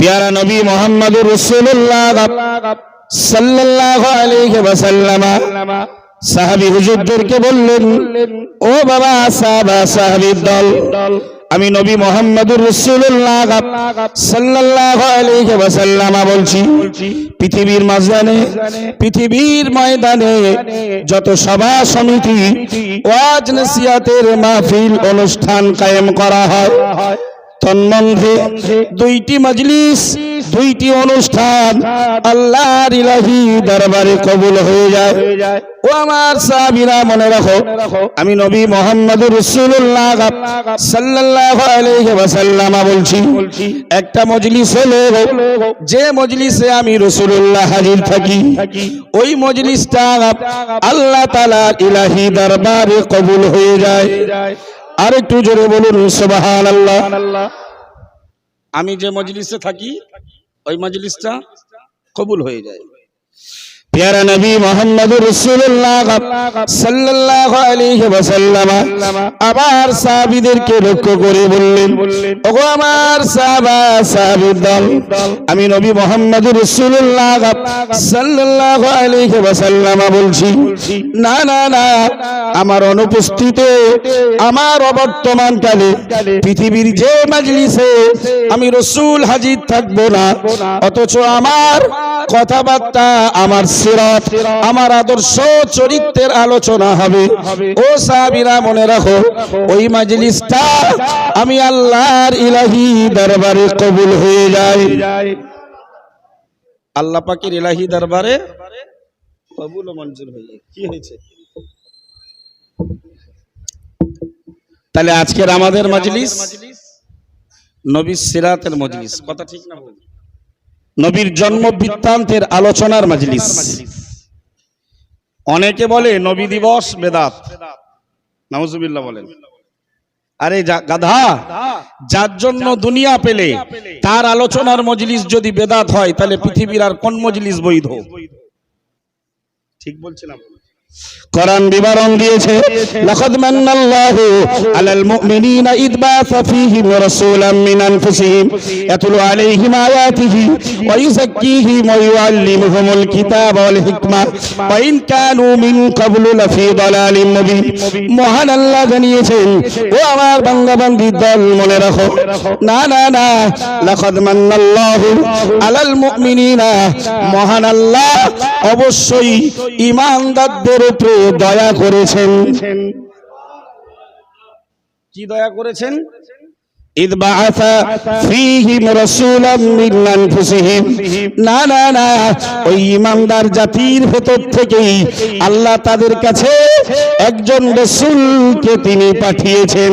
পেয়ারা নবী মোহাম্মদুর রসুল্লাহ হুজুরদেরকে বললেন, ও বাবা সাহাবা দল, আমি নবী মোহাম্মদুর রসুল্লাহ আলাইহি ওয়াসাল্লাম বলছি, পৃথিবীর মাঝখানে, পৃথিবীর ময়দানে যত সভা সমিতি ওয়াজ নসিহাতের মাহফিল অনুষ্ঠান কায়েম করা হয়। তন্মধ্যে দুইটি মজলিস দুইটি অনুষ্ঠান আল্লাহর ইলাহি দরবারে কবুল হয়ে যায়। ও আমার সাহাবীরা মনে রাখো আমি নবী মোহাম্মদুর রাসূলুল্লাহ সাল্লাল্লাহু আলাইহি ওয়াসাল্লাম বলছি একটা মজলিস হলো যে মজলিসে আমি রাসূলুল্লাহ হাজির থাকি। ওই মজলিসটা আল্লাহ তাআলার ইলাহি দরবারে কবুল হয়ে যায়। আর একটু জোরে বলুন আমি যে মজলিসে থাকি ওই মজলিসটা কবুল হয়ে যায়। পেয়ারা নবী মোহাম্মদ রসুল্লাহ সাল্লাল্লাহু আলাইহি ওয়াসাল্লাম আবার সাহাবীদেরকে লক্ষ্য করে বললেন, ওগো আমার সাহাবা, সাহাবীর দল, আমি নবী মোহাম্মদ রসুল্লাহ সাল্লাল্লাহু আলাইহি ওয়াসাল্লাম বলছি, না না না, আমার অনুপস্থিতে আমার অবর্তমান কালে পৃথিবীর যে মজলিসে আমি রসুল হাজির থাকব না, অথচ আমার কথাবার্তা, আমার সিরাত আমার আদর্শ চরিত্রের আলোচনা হবে। ও সাহাবীরা মনে রাখো ওই মাজলিসটা আমি আল্লাহর ইলাহি দরবারে কবুল হয়ে যায়। আল্লাহ পাকের ইলাহি দরবারে কবুল ও মঞ্জুর হয়ে যায়। কি হয়েছে? তাহলে আজকের আমাদের মাজলিস নবী সিরাতের মজলিস। কথা ঠিক না বলি নবীর জন্ম বৃত্তান্তের আলোচনার মাজলিস। অনেকে বলে নবী দিবস বেদাত। নামজুবিল্লা বলেন। আরে গাধা! যার জন্য দুনিয়া পেলে, তার আলোচনার মজলিস যদি বেদাত হয়, তাহলে পৃথিবীর আর কোন মজলিস বৈধ? ঠিক বলছিলাম। কোরআন বিবরণ দিয়েছে, লাকাদ মান্নাল্লাহু আলাল মুমিনিনা ইদ বাসা ফীহিম রাসূলাম মিন আনফুসিহিম, ইয়াতলু আলাইহিম আয়াতিহি, ওয়া ইউযাক্কিহিম ওয়া ইউআল্লিমুহুমুল কিতাবা ওয়াল হিকমা, ওয়া ইন কানু মিন ক্বাবলু লাফি দালালিম মুবিন। মহান আল্লাহ জানিয়েছেন, ও আমার বান্দা বান্দির দল, মনে রাখো। না না না, লাকাদ মান্নাল্লাহু আলাল মুমিনিনা। মহান আল্লাহ অবশ্যই ইমানদারদের উপরে দয়া করেছেন। কি দয়া করেছেন? ইদ বাআসা ফীহিম রাসূলাম মিন আনফুসিহিম। না না না ওই ইমানদার জাতির ভেতর থেকেই আল্লাহ তাদের কাছে একজন রাসূলকে তিনি পাঠিয়েছেন।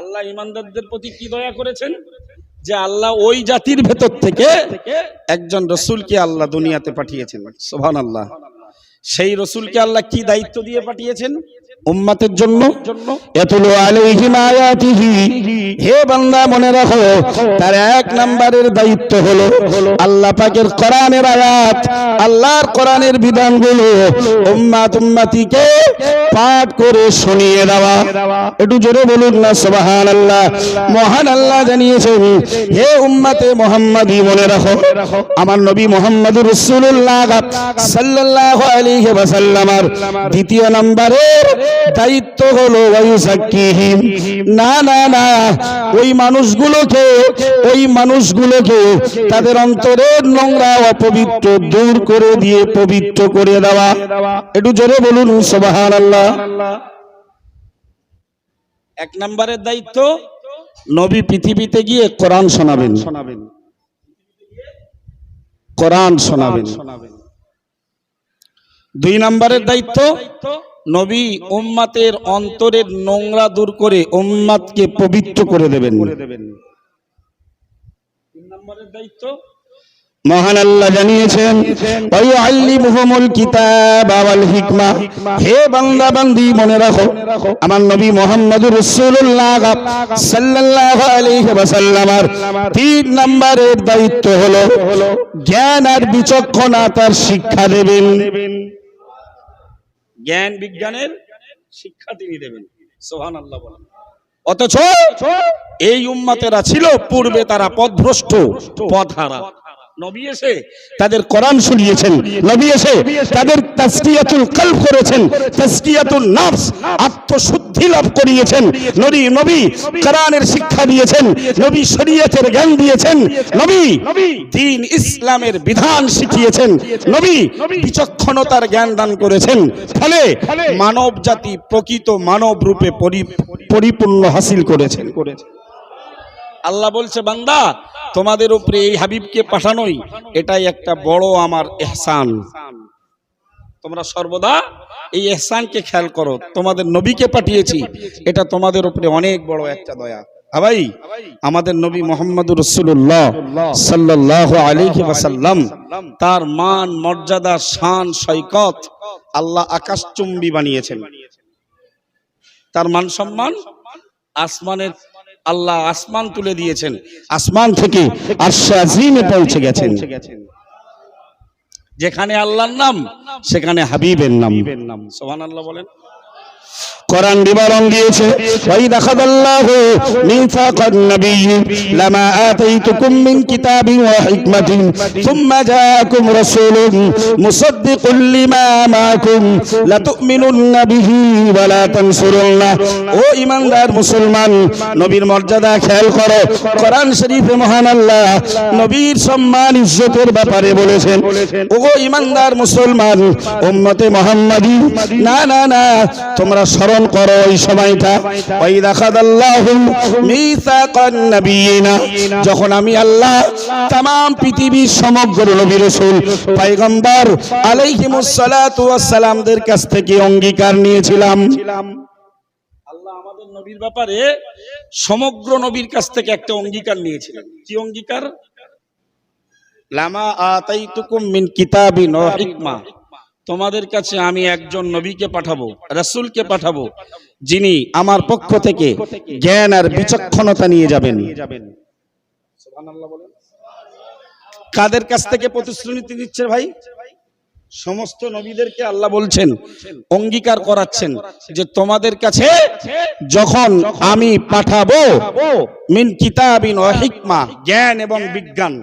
আল্লাহ ইমানদারদের প্রতি কি দয়া করেছেন? যে আল্লাহ ওই জাতির ভেতর থেকে একজন রসুলকে আল্লাহ দুনিয়াতে পাঠিয়েছেন। সোহান আল্লাহ সেই রসুলকে আল্লাহ কি দায়িত্ব দিয়ে পাঠিয়েছেন? উম্মাতের জন্য এতলো আলাইহিম আয়াতিহি। হে বান্দা, মনে রাখো, তার এক নাম্বারের দায়িত্ব হলো আল্লাহ পাকের কোরআনের আয়াত, আল্লাহর কোরআনের বিধানগুলো উম্মাত উম্মাতিকে পাঠ করে শুনিয়ে দেওয়া। একটু জোরে বলুন না, সুবহানাল্লাহ। মহান আল্লাহ জানিয়েছেন, হে উম্মতে মুহাম্মাদি, মনে রাখো, আমার নবী মুহাম্মদুর রাসূলুল্লাহ সাল্লাল্লাহু আলাইহি ওয়াসাল্লামের দ্বিতীয় নম্বরের দায়িত্ব হলো না না না ওই মানুষগুলোকে ওই মানুষগুলোকে তাদের অন্তরের নোংরা অপবিত্র দূর করে দিয়ে পবিত্র করে দেওয়া। একটু জোরে বলুন সুবহানাল্লাহ। এক নম্বরের দায়িত্ব নবী পৃথিবীতে গিয়ে কোরআন শোনাবেন। শোনাবেন। কোরআন শোনাবেন। দুই নম্বরের দায়িত্ব নবী উম্মাতের অন্তরের নোংরা দূর করে উম্মাতকে পবিত্র করে দেবেন। দায়িত্ব? মহান আল্লাহ জানিয়েছেন হে বান্দা বান্দি মনে রাখো আমার নবী সাল্লাল্লাহু আলাইহি তিন নম্বরের দায়িত্ব হলো জ্ঞান আর বিচক্ষণতার শিক্ষা দেবেন। জ্ঞান বিজ্ঞানের শিক্ষা তিনি দেবেন। সোহান আল্লাহ বলেন। অথচ এই উম্মাতেরা ছিল পূর্বে তারা পথভ্রষ্ট, পথহারা। তাদের কোরআন শুনিয়েছেন, নবী এসে তাদের কলব করেছেন আত্মশুদ্ধি লাভ করিয়েছেন, নবী নবী কোরআনের শিক্ষা দিয়েছেন, নবী শরীয়তের জ্ঞান দিয়েছেন, নবী ইসলামের বিধান শিখিয়েছেন, নবী বিচক্ষণতার জ্ঞান দান করেছেন, ফলে মানব জাতি প্রকৃত মানব রূপে পরিপূর্ণ হাসিল করেছেন। আল্লাহ বলছে, বান্দা, তোমাদের উপরে এই হাবিবকে পাঠানোই এটাই একটা বড় আমার এহসান। তোমরা সর্বদা এই এহসানকে খেয়াল করো। তোমাদের নবীকে পাঠিয়েছি, এটা তোমাদের উপরে অনেক বড় একটা দয়া। ভাই, আমাদের নবী মোহাম্মদুর রসুল্লাহ সাল্লাহ আলাইহি ওয়াসাল্লাম, তার মান, মর্যাদা, শান, সৈকত আল্লাহ আকাশচুম্বী বানিয়েছেন। তার মান সম্মান, আসমানের আল্লাহ আসমান তুলে দিয়েছেন। আসমান থেকে আশাজিমে পৌঁছে গেছেন। যেখানে আল্লাহর নাম সেখানে হাবিবের নাম। সোহান আল্লাহ বলেন। কোরআন বিবরণ দিয়েছে, ওয়াইদ আখাযাল্লাহু মিসাকান নাবিয়্যি, লামা আতাইতুকুম মিন কিতাবিন ওয়া হিকমাতিন, সুম্মা জাআকুম রাসূলুন মুসাদ্দিকুল লিমা মাআকুম, লাতুমিনুন্না বিহি ওয়া লা তানসুরুন্না। ও ঈমানদার মুসলমান, নবীর মর্যাদা খেয়াল করো, কোরআন শরীফে মহান আল্লাহ নবীর সম্মান, ইজ্জতের ব্যাপারে বলেছেন। ও ঈমানদার মুসলমান, উম্মতে মুহাম্মাদি, না না না, তোমরা স্মরণ করো ওই সময়টা। ওই যখন আমি আল্লাহ তাম পৃথিবীর সমগ্র নবী রাসূল পয়গম্বর আলাইহিমুস সালাতু ওয়াস সালামদের কাছ থেকে অঙ্গীকার নিয়েছিলাম। আল্লাহ আমাদের নবীর ব্যাপারে সমগ্র নবীর কাছ থেকে একটা অঙ্গীকার নিয়েছিলেন। কি অঙ্গীকার? লামা আতাইতুকুম মিন কিতাবিন ওয়া হিকমা তোমাদের কাছে আমি একজন নবীকে পাঠাবো, রাসূলকে পাঠাবো, যিনি আমার পক্ষ থেকে জ্ঞান আর বিচক্ষণতা নিয়ে যাবেন। কাদের কাছ থেকে প্রতিশ্রুতি দিচ্ছে ভাই? সমস্ত নবীদেরকে আল্লাহ বলছেন, অঙ্গীকার করাচ্ছেন যে তোমাদের কাছে যখন আমি পাঠাবো, মিন কিতাবিন হিকমা, জ্ঞান এবং বিজ্ঞান।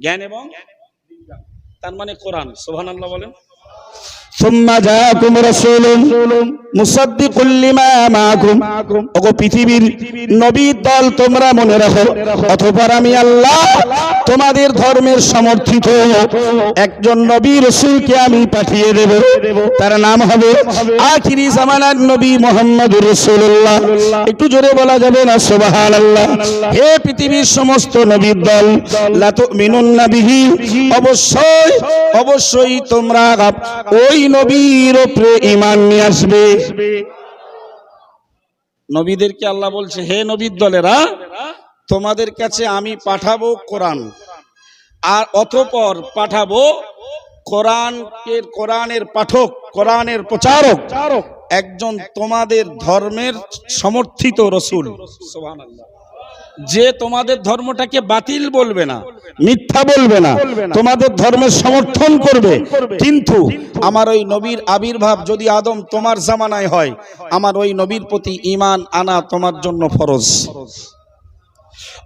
জ্ঞান এবং। তার মানে কোরআন সোহান আল্লাহ বলেন। পৃথিবীর নবীর দল তোমরা মনে রাখো অথবা আমি আল্লাহ তোমাদের ধর্মের সমর্থিত। একজন নবী রসুলকে আমি পাঠিয়ে দেব। তার নাম হবে আখিরি জামানার নবী মোহাম্মদুর রসুল্লাহ একটু জোরে বলা যাবে না? সুবহানাল্লাহ। হে পৃথিবীর সমস্ত নবীর দল লাতু মিনুন অবশ্যই অবশ্যই। তোমরা ওই নবীর উপরে ঈমান নিয়ে আসবে। নবীদেরকে আল্লাহ বলছে হে নবীর দলেরা তোমাদের কাছে আমি পাঠাবো কোরআন। আর অতঃপর পাঠাবো কোরআনকে কোরআনের পাঠক কোরআনের প্রচারক। একজন তোমাদের ধর্মের সমর্থিত রসুল। সুবহানাল্লাহ। যে তোমাদের ধর্মটাকে বাতিল বলবে না মিথ্যা বলবে না তোমাদের ধর্মের সমর্থন করবে। কিন্তু আমার ওই নবীর আবির্ভাব যদি আদম তোমার জামানায় হয় আমার ওই নবীর প্রতি ইমান আনা তোমার জন্য ফরজ।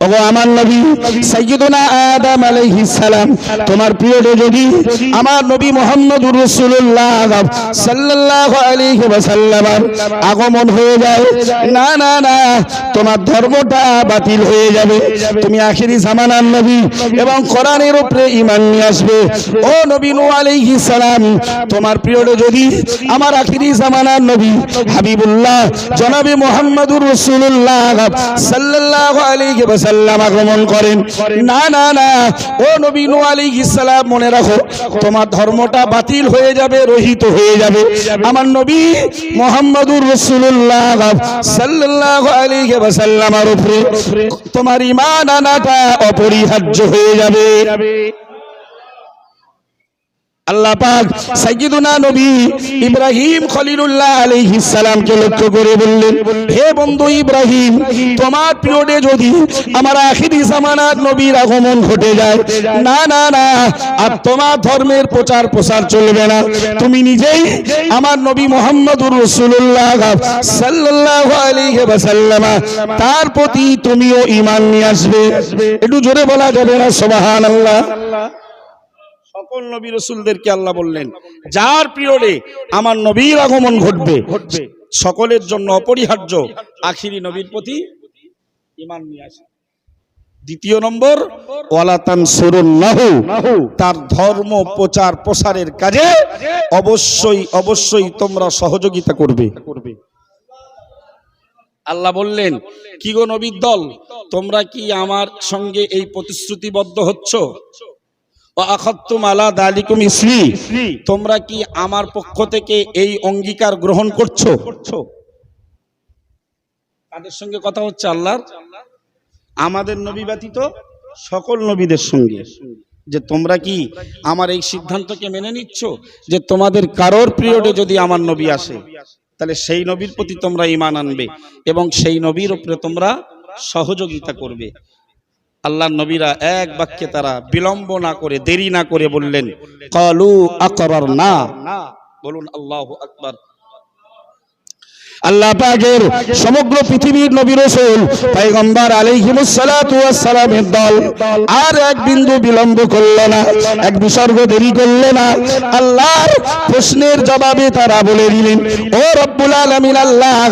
ওগো আমার তোমার যদি ধর্মটা বাতিল হয়ে যাবে। তুমি আখেরি জামানার নবী এবং কোরআনের উপরে ঈমান নিয়ে আসবে। ও সালাম, তোমার যদি আমার আখেরি জামানার নবী হাবিবুল্লাহ আগমন করেন। না না না। ও নবীন আলী ইসালাম মনে রাখো, তোমার ধর্মটা বাতিল হয়ে যাবে, রহিত হয়ে যাবে। আমার নবী মোহাম্মদুর রসুল্লাহ সাল্লাল্লাহু আলাইহি ওয়াসাল্লামের তোমার ইমান আনাটা অপরিহার্য হয়ে যাবে। আল্লাহ পাক নবী ইব্রাহিম খলিলুল্লাহ আলাইহিস লক্ষ্য করে বললেন, হে বন্ধু ইব্রাহিম, তোমার পিরিয়ডে যদি আমার আখিরি জামানার নবীর আগমন ঘটে যায়, না না না, আর তোমার ধর্মের প্রচার প্রসার চলবে না। তুমি নিজেই আমার নবী মোহাম্মদুর রাসূলুল্লাহ সাল্লাল্লাহু আলাইহি ওয়াসাল্লাম, তার প্রতি তুমিও ঈমান নিয়ে আসবে। একটু জোরে বলা যাবে না? সুবহানাল্লাহ। সকল নবী রসুলদেরকে আল্লাহ বললেন যার পিরিয়ডে আমার নবীর আগমন ঘটবে ঘটবে। সকলের জন্য অপরিহার্য আখিরি নবীর প্রতি ইমান নিয়ে আসে। দ্বিতীয় নম্বর ওয়ালাতান সুরুল্লাহু তার ধর্ম প্রচার প্রসারের কাজে অবশ্যই অবশ্যই তোমরা সহযোগিতা করবে। আল্লাহ বললেন কি গো নবীর দল? তোমরা কি আমার সঙ্গে এই প্রতিশ্রুতিবদ্ধ হচ্ছ? তোমরা কি আমার পক্ষ থেকে এই অঙ্গীকার গ্রহণ করছ? তাদের সঙ্গে কথা হচ্ছে আল্লাহর? আমাদের নবী ব্যতীত সকল নবীদের সঙ্গে। যে তোমরা কি আমার এই সিদ্ধান্তকে মেনে নিচ্ছ? যে তোমাদের কারোর পিরিয়ডে যদি আমার নবী আসে তাহলে সেই নবীর প্রতি তোমরা ইমান আনবে এবং সেই নবীর উপরে তোমরা সহযোগিতা করবে। আল্লাহ নবীরা এক বাক্যে তারা বিলম্ব না করে, দেরি না করে বললেন, কালু আকরার না বলুন, আল্লাহ আকবার। আল্লাহ পাকের সমগ্র পৃথিবীর নবী রাসূল, পয়গম্বর আলাইহিমুস সালাতু দল, আর এক বিন্দু বিলম্ব করল না, এক বিসর্গ দেরি করল না। আল্লাহর প্রশ্নের জবাবে তারা বলে দিলেন, ও রব্বুল আলামিন আল্লাহ,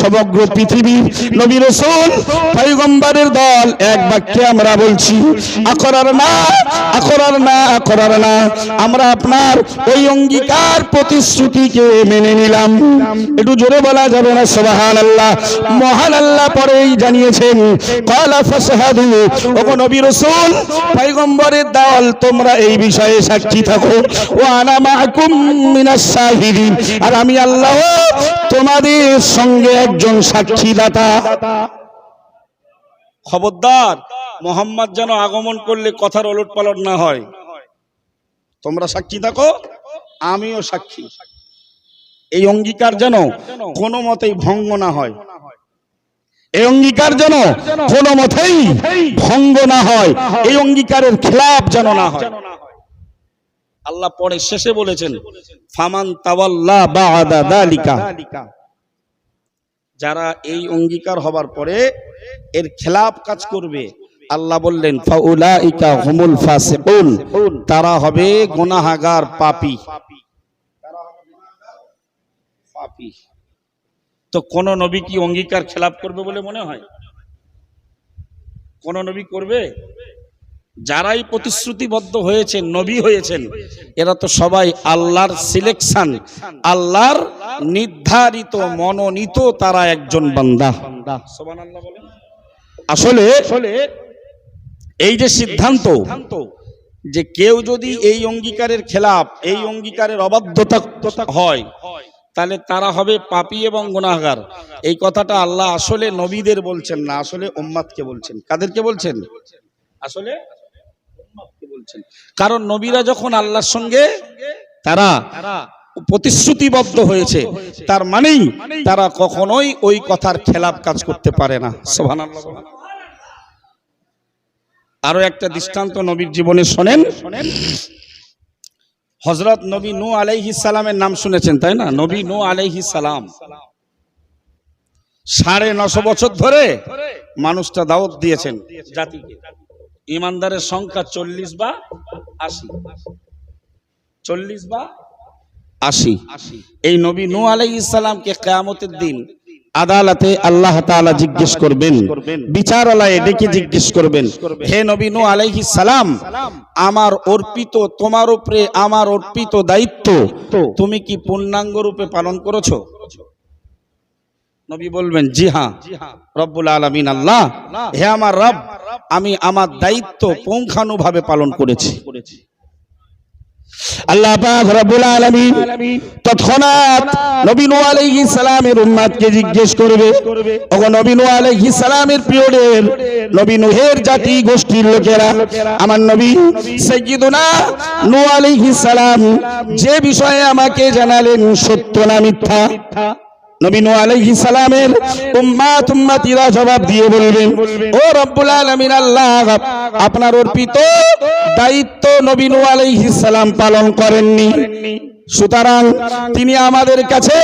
সমগ্র পৃথিবীর নবী রাসূল, পয়গম্বরের দল, এক বাক্যে আমরা বলছি, আকরার না আকরার না আকরার না। আমরা আপনার ওই অঙ্গীকার প্রতিশ্রুতিকে মেনে নিলাম। একটু জোরে বলা যাবে না সুবহান আল্লাহ মহান আল্লাহ পরেই জানিয়েছেন, কালা ফাসহাদু ওগো নবী রাসূল, পয়গম্বরের দল, তোমরা এই বিষয়ে সাক্ষী থাকো। ওয়া আনা মাআকুম মিনাস শাহিদিন। আর আমি আল্লাহ তোমাদের সঙ্গে একজন সাক্ষীদাতা। খবরদার, মোহাম্মদ যেন আগমন করলে কথার ওলট পালট না হয়। তোমরা সাক্ষী থাকো, আমিও সাক্ষী। এই অঙ্গীকার যেন কোনো মতেই ভঙ্গ না হয়। এই অঙ্গীকার যেন কোনো মতেই ভঙ্গ না হয়। এই অঙ্গীকারের খেলাপ যেন না হয়। আল্লাহ পরে শেষে বলেছেন ফামান তাওয়াল্লা বাদা দালিকা। যারা এই অঙ্গীকার হবার পরে এর খেলাপ কাজ করবে আল্লাহ বললেন ফাউলাইকা হুমুল ফাসিকুন। তারা হবে গুনাহগার পাপী। পাপী। তো কোন নবী কি অঙ্গীকার খেলাপ করবে বলে মনে হয়? কোন নবী করবে। যারাই প্রতিশ্রুতিবদ্ধ হয়েছেন নবী হয়েছেন এরা তো সবাই আল্লাহর সিলেকশন আল্লাহর নির্ধারিত মনোনীত তারা একজন বান্দা। আসলে এই যে সিদ্ধান্ত যে কেউ যদি এই অঙ্গীকারের খেলাপ এই অঙ্গীকারের অবাধ্যতা হয় তাহলে তারা হবে পাপী এবং গুনাহগার। এই কথাটা আল্লাহ আসলে নবীদের বলছেন না আসলে উম্মাদকে বলছেন। কাদেরকে বলছেন? আসলে কারণ নবীরা যখন আল্লাহর সঙ্গে তারা প্রতিশ্রুতিবদ্ধ হয়েছে, তার মানেই তারা কখনোই ওই কথার খেলাপ কাজ করতে পারে না। বলেন। আরও একটা দৃষ্টান্ত নবীর জীবনে শোনেন। হজরত নবী নু আলাইহি সালামের নাম শুনেছেন, তাই না? নবী নু আলাইহি সালাম। সাড়ে নশো বছর ধরে মানুষটা দাওয়াত দিয়েছেন জাতিকে। ইমানদারের সংখ্যা চল্লিশ বা আশি। চল্লিশ বা আশি। এই নবী নু আলাইহিস সালামকে কেয়ামতের দিন আদালতে আল্লাহ জিজ্ঞেস করবেন, বিচারালয়ে ডেকে জিজ্ঞেস করবেন, হে নবী নু আলাইহিস সালাম, আমার অর্পিত তোমার উপরে আমার অর্পিত দায়িত্ব, তুমি কি পূর্ণাঙ্গ রূপে পালন করেছ? নবী বলবেন, জি হ্যাঁ রব্বুল আলামিন আল্লাহ, হে আমার রব, আমি আমার দায়িত্ব পুঙ্খানুভাবে পালন করেছি। জাতি গোষ্ঠীর লোকেরা, আমার সালাম যে বিষয়ে আমাকে জানালেন সত্য না মিথ্যা? নবী নূহ আলাইহিস সালামের উম্মাত উম্মতিরা জবাব দিয়ে বলবেন, ও রব্বুল আলামিন আল্লাহ, আপনার অর্পিত দায়িত্ব নবী নূহ আলাইহিস সালাম পালন করেননি। সুতরাং তিনি আমাদের কাছে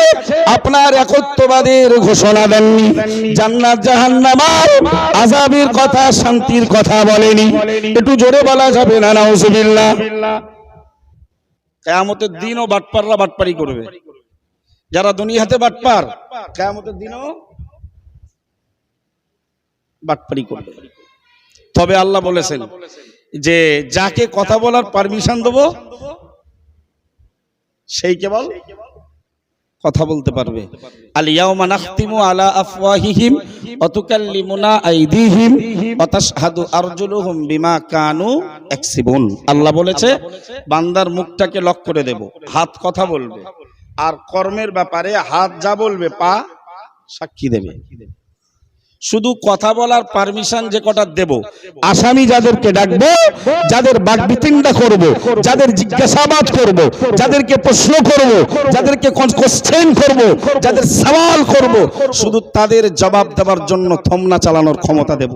আপনার একত্ববাদের ঘোষণা দেননি। জান্নাত জাহান্নামার আযাবের কথা, শান্তির কথা বলেনি। একটু জোরে বলা যাবে না, নাউজুবিল্লাহ। কেয়ামতের দিনও বাটপাররা বাটপারি করবে। যারা দুনিয়াতে বাটপার কেয়ামতের দিনও বাটপারি করবে। তবে আল্লাহ বলেছেন যে যাকে কথা বলার পারমিশন দেবো সেই কেবল কথা বলতে পারবে। আলিয়াউমা নাখতিমু আলা আফওয়াহিহিম আইদিহিম আরজুলুহুম বিমা কানু ইয়াকসিবুন। আল্লাহ বলেছে বান্দার মুখটাকে লক করে দেব হাত কথা বলবে। আর কর্মের ব্যাপারে হাত যা বলবে, পা সাক্ষী দেবে। শুধু কথা বলার পারমিশন যে কটা দেব। আসামি যাদেরকে ডাকবো, যাদের বাগবিতিনটা করব, যাদের জিজ্ঞাসাবাদ করব, যাদেরকে প্রশ্ন করব, যাদেরকে কোশ্চেন করব, যাদের সওয়াল করব, শুধু তাদের জবাব দেওয়ার জন্য থমনা চালানোর ক্ষমতা দেব।